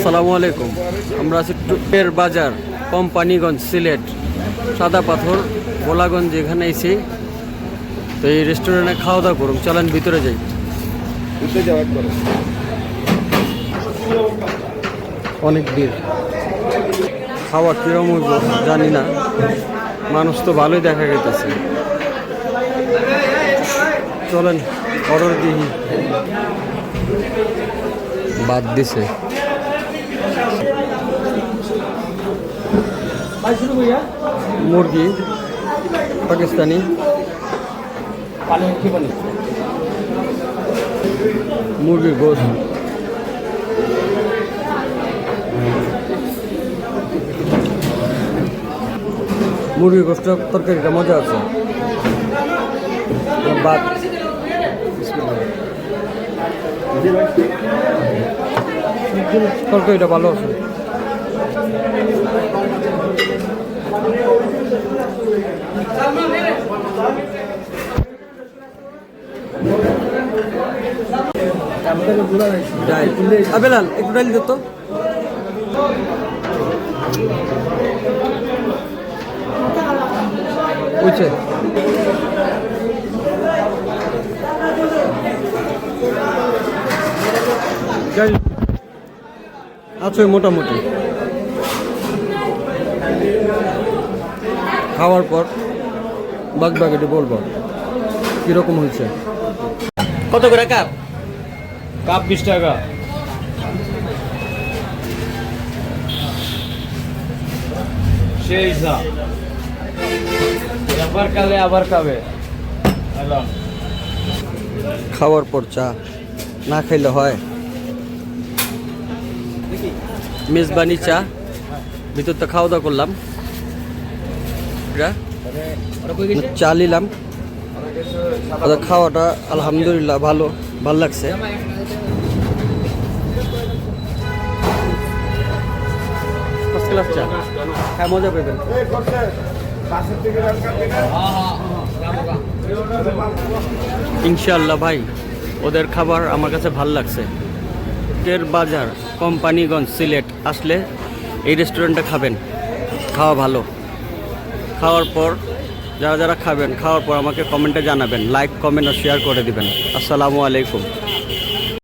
আসসালামু আলাইকুম। আমরা আছি টুপের বাজার কোম্পানিগঞ্জ সিলেট সাদা পাথর গোলাগঞ্জ এখানে এসে তো এই রেস্টুরেন্টে খাওয়া দাওয়া করুন চলেন ভিতরে যাই। অনেক ভিড়। খাওয়া কিরম হইব জানি না। মানুষ তো ভালোই দেখা গেতেছে চলেন অর্ডার দিই। বাদ দিছে। মুরগি পাকিস্তানি। মুরগির গোস মুরগির গোস্ত তরকারিটা মজা আছে। বাদ তরকারিটা ভালো আছে। ডাল একটু ডাল দিত বুঝছে আছে মোটামুটি। খাওয়ার পর বাগ বাগেটি বলব কীরকম হয়েছে? কত করে কাপ? কাপ বিশ টাকা। সেই একবার কালে আবার খাবে। খাওয়ার পর চা না খাইলে হয়। মেজবানি চা ভিতর তো খাওয়া দাওয়া করলাম। এটা চা নিলাম ওদের খাওয়াটা আলহামদুলিল্লাহ ভালো, ভালো লাগছে। হ্যাঁ মজা পেবেন। ইনশাল্লাহ ভাই, ওদের খাবার আমার কাছে ভালো লাগছে। এর বাজার কোম্পানিগঞ্জ সিলেট, আসলে এই রেস্টুরেন্টে খাবেন। খাওয়া ভালো। খাওয়ার পর, যারা যারা খাবেন, খাওয়ার পর আমাকে কমেন্টে জানাবেন লাইক কমেন্ট আর শেয়ার করে দিবেন। আসসালামু আলাইকুম।